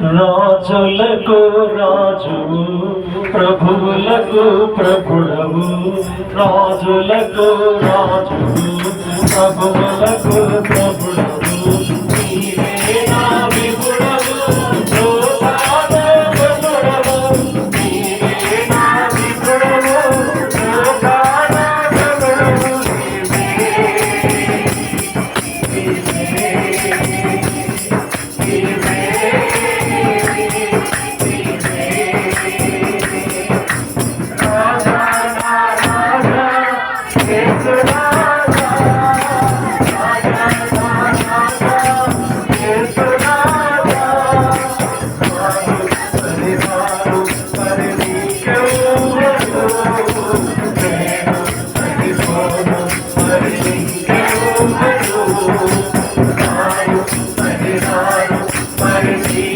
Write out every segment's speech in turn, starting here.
రాజులకు రాజు ప్రభువులకు ప్రభుడవు. రాజులకు రాజు ప్రభువులకు ప్రభుడవు. see.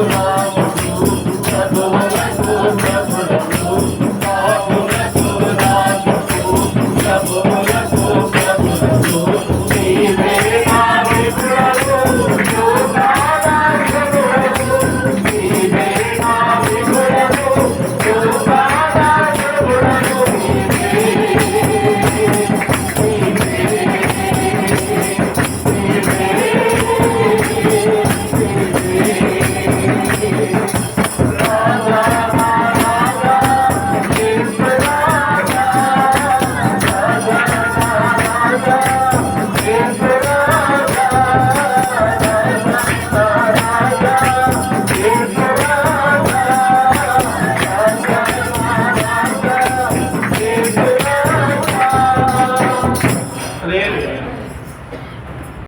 Thank you.